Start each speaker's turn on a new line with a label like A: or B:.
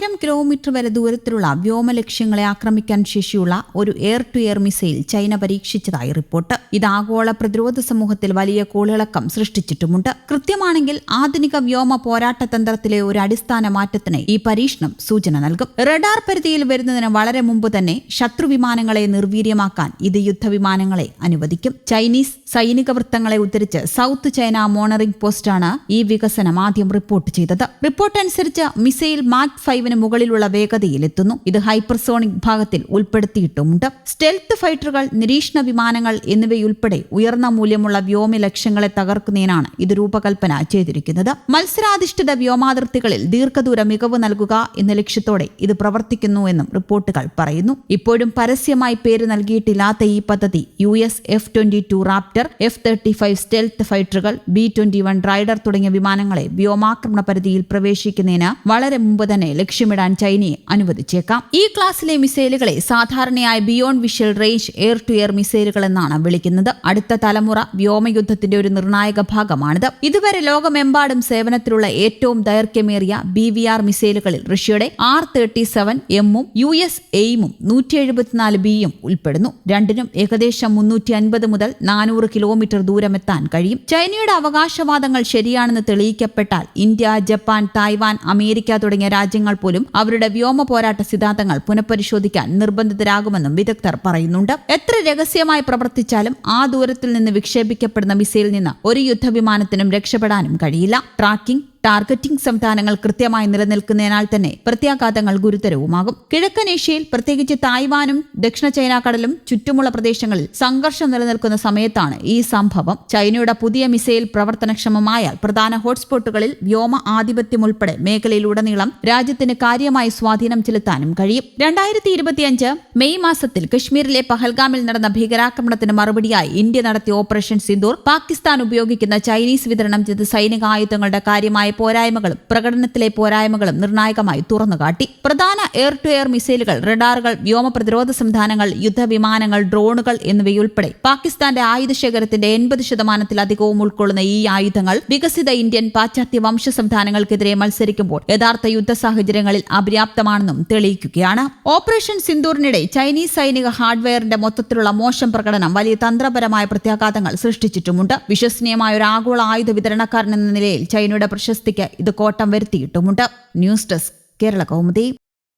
A: ആയിരം കിലോമീറ്റർ വരെ ദൂരത്തിലുള്ള വ്യോമ ലക്ഷ്യങ്ങളെ ആക്രമിക്കാൻ ശേഷിയുള്ള ഒരു air to air missile China പരീക്ഷിച്ചതായി report. ഇത് ആഗോള പ്രതിരോധ സമൂഹത്തിൽ വലിയ കോളിളക്കം സൃഷ്ടിച്ചിട്ടുമുണ്ട്. കൃത്യമാണെങ്കിൽ ആധുനിക വ്യോമ പോരാട്ട തന്ത്രത്തിലെ ഒരു അടിസ്ഥാന മാറ്റത്തിന് ഈ പരീക്ഷണം സൂചന നൽകും. റഡാർ പരിധിയിൽ വരുന്നതിന് വളരെ മുമ്പ് തന്നെ ശത്രു വിമാനങ്ങളെ നിർവീര്യമാക്കാൻ ഇത് യുദ്ധവിമാനങ്ങളെ അനുവദിക്കും. ചൈനീസ് സൈനിക വൃത്തങ്ങളെ ഉദ്ധരിച്ച് സൗത്ത് ചൈന മോണറിംഗ് പോസ്റ്റാണ് ഈ വികസനം ആദ്യം റിപ്പോർട്ട് ചെയ്തത്. റിപ്പോർട്ട് അനുസരിച്ച് മിസൈൽ മാക് ഫൈവിന് മുകളിലുള്ള വേഗതയിലെത്തുന്നു. ഇത് ഹൈപ്പർസോണിക് ഭാഗത്തിൽ ഉൾപ്പെടുത്തിയിട്ടുമുണ്ട്. സ്റ്റെൽത്ത് ഫൈറ്ററുകൾ നിരീക്ഷണ വിമാനങ്ങൾ എന്നിവയുൾപ്പെടെ ഉയർന്ന മൂല്യമുള്ള വ്യോമ ലക്ഷ്യങ്ങളെ തകർക്കുന്നതിനാണ് ഇത് രൂപകൽപ്പന ചെയ്തിരിക്കുന്നത്. മത്സരാധിഷ്ഠിത വ്യോമാതിർത്തികളിൽ ദീർഘദൂര മികവ് നൽകുക എന്ന ലക്ഷ്യത്തോടെ ഇത് പ്രവർത്തിക്കുന്നു എന്നും റിപ്പോർട്ടുകൾ പറയുന്നു. ഇപ്പോഴും പരസ്യമായി പേര് നൽകിയിട്ടില്ലാത്ത ഈ പദ്ധതി U S F twenty two Raptor F thirty five stealth ഫൈറ്ററുകൾ B twenty one Raider തുടങ്ങിയ വിമാനങ്ങളെ വ്യോമാക്രമണ പരിധിയിൽ പ്രവേശിക്കുന്നതിന് വളരെ മുമ്പ് തന്നെ ലക്ഷ്യമിടാൻ ചൈനയെ അനുവദിച്ചേക്കാം. ഈ ക്ലാസ്സിലെ മിസൈലുകളെ സാധാരണയായി beyond visual range air to air മിസൈലുകൾ എന്നാണ് വിളിക്കുന്നത്. അടുത്ത തലമുറ വ്യോമയുദ്ധത്തിന്റെ ഒരു നിർണായക ഭാഗമാണിത്. ഇതുവരെ ലോകമെമ്പാടും സേവനത്തിലുള്ള ഏറ്റവും ദൈർഘ്യമേറിയ ബി വി ആർ മിസൈലുകളിൽ റഷ്യയുടെ ആർ തേർട്ടി സെവൻ എമ്മും യു എസ് എയിമും നൂറ്റി എഴുപത്തിനാല് ബിയും ഉൾപ്പെടുന്നു. രണ്ടിനും ഏകദേശം മുന്നൂറ്റി അൻപത് മുതൽ നാനൂറ് കിലോമീറ്റർ ദൂരമെത്താൻ കഴിയും. ചൈനയുടെ അവകാശവാദങ്ങൾ ശരിയാണെന്ന് തെളിയിക്കപ്പെട്ടാൽ ഇന്ത്യ ജപ്പാൻ തായ്വാൻ അമേരിക്ക തുടങ്ങിയ രാജ്യങ്ങൾ പോലും അവരുടെ വ്യോമ പോരാട്ട സിദ്ധാന്തങ്ങൾ പുനഃപരിശോധിക്കാൻ നിർബന്ധിതരാകുമെന്നും വിദഗ്ധർ പറയുന്നുണ്ട്. എത്ര രഹസ്യമായി പ്രവർത്തിച്ചാലും ആ ദൂരത്തിൽ നിന്ന് വിക്ഷേപിക്കപ്പെടുന്ന മിസൈലിൽ നിന്ന് ഒരു യുദ്ധവിമാനത്തിനും രക്ഷപ്പെടാനും കഴിയില്ല. ട്രാക്കിംഗ് ടാർഗറ്റിംഗ് സംവിധാനങ്ങൾ കൃത്യമായി നിലനിൽക്കുന്നതിനാൽ തന്നെ പ്രത്യാഘാതങ്ങൾ ഗുരുതരവുമാകും. കിഴക്കൻ ഏഷ്യയിൽ പ്രത്യേകിച്ച് തായ്വാനും ദക്ഷിണ ചൈന കടലും ചുറ്റുമുള്ള പ്രദേശങ്ങളിൽ സംഘർഷം നിലനിൽക്കുന്ന സമയത്താണ് ഈ സംഭവം. ചൈനയുടെ പുതിയ മിസൈൽ പ്രവർത്തനക്ഷമമായാൽ പ്രധാന ഹോട്ട്സ്പോട്ടുകളിൽ വ്യോമ ആധിപത്യം ഉൾപ്പെടെ മേഖലയിലുടനീളം രാജ്യത്തിന് കാര്യമായി സ്വാധീനം ചെലുത്താനും കഴിയും. രണ്ടായിരത്തി ഇരുപത്തിയഞ്ച് മെയ് മാസത്തിൽ കശ്മീരിലെ പഹൽഗാമിൽ നടന്ന ഭീകരാക്രമണത്തിന് മറുപടിയായി ഇന്ത്യ നടത്തിയ ഓപ്പറേഷൻ സിന്ദൂർ. പാകിസ്ഥാൻ ഉപയോഗിക്കുന്ന ചൈനീസ് വിതരണം ചെയ്ത സൈനിക ആയുധങ്ങളുടെ കാര്യമായ പോരായ്മകളും പ്രകടനത്തിലെ പോരായ്മകളും നിർണായകമായി തുറന്നുകാട്ടി. പ്രധാന എയർ ടു എയർ മിസൈലുകൾ റഡാറുകൾ വ്യോമ പ്രതിരോധ സംവിധാനങ്ങൾ യുദ്ധവിമാനങ്ങൾ ഡ്രോണുകൾ എന്നിവയുൾപ്പെടെ പാകിസ്ഥാന്റെ ആയുധ ശേഖരത്തിന്റെ എൺപത് ശതമാനത്തിലധികവും ഉൾക്കൊള്ളുന്ന ഈ ആയുധങ്ങൾ വികസിത ഇന്ത്യൻ പാശ്ചാത്യ വംശ സംവിധാനങ്ങൾക്കെതിരെ മത്സരിക്കുമ്പോൾ യഥാർത്ഥ യുദ്ധ സാഹചര്യങ്ങളിൽ അപര്യാപ്തമാണെന്നും തെളിയിക്കുകയാണ്. ഓപ്പറേഷൻ സിന്ദൂറിനിടെ ചൈനീസ് സൈനിക ഹാർഡ്വെയറിന്റെ മൊത്തത്തിലുള്ള മോശം പ്രകടനം വലിയ തന്ത്രപരമായ പ്രത്യാഘാതങ്ങൾ സൃഷ്ടിച്ചിട്ടുമുണ്ട്. വിശ്വസനീയമായ ഒരു ആഗോള ആയുധ വിതരണക്കാരൻ എന്ന നിലയിൽ ചൈനയുടെ പ്രശസ്തിക്ക് ഇത് കോട്ടം വരുത്തിയിട്ടുമുണ്ട്. News desk Kerala Kaumudi.